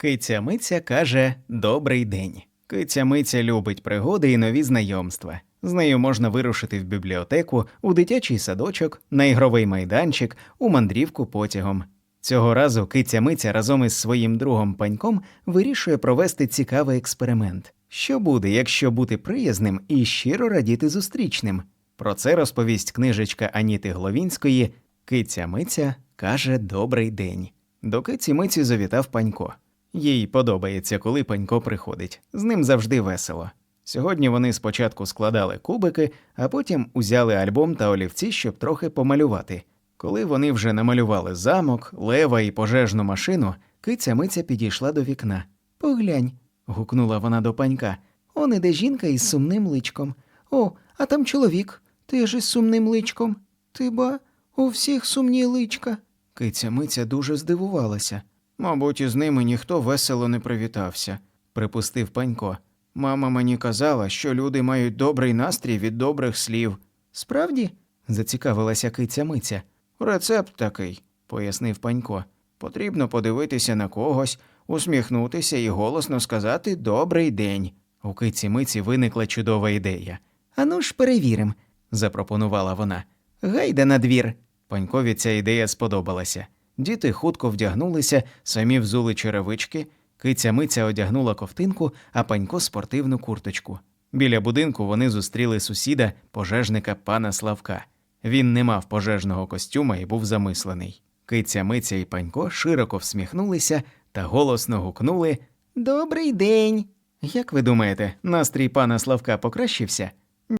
Киця Миця каже Добрий день. Киця Миця любить пригоди і нові знайомства. З нею можна вирушити в бібліотеку, у дитячий садочок, на ігровий майданчик, у мандрівку потягом. Цього разу киця Миця разом із своїм другом паньком вирішує провести цікавий експеримент. Що буде, якщо бути приязним і щиро радіти зустрічним? Про це розповість книжечка Аніти Гловінської Киця Миця каже Добрий день. До киці Миці завітав панько. Їй подобається, коли панько приходить. З ним завжди весело. Сьогодні вони спочатку складали кубики, а потім узяли альбом та олівці, щоб трохи помалювати. Коли вони вже намалювали замок, лева і пожежну машину, киця Миця підійшла до вікна. Поглянь, гукнула вона до панька. Он іде жінка із сумним личком. О, а там чоловік, теж із сумним личком. Ти ба, у всіх сумні личка. Киця Миця дуже здивувалася. Мабуть, із ними ніхто весело не привітався, припустив панько. Мама мені казала, що люди мають добрий настрій від добрих слів. Справді? зацікавилася киця Миця. Рецепт такий, пояснив панько. Потрібно подивитися на когось, усміхнутися і голосно сказати Добрий день. У киці Миці виникла чудова ідея. Ану ж перевірим, запропонувала вона. Гайда на двір. Панькові ця ідея сподобалася. Діти хутко вдягнулися, самі взули черевички, киця Миця одягнула ковтинку, а панько спортивну курточку. Біля будинку вони зустріли сусіда, пожежника пана Славка. Він не мав пожежного костюма і був замислений. Киця Миця і панько широко всміхнулися та голосно гукнули Добрий день. Як ви думаєте, настрій пана Славка покращився?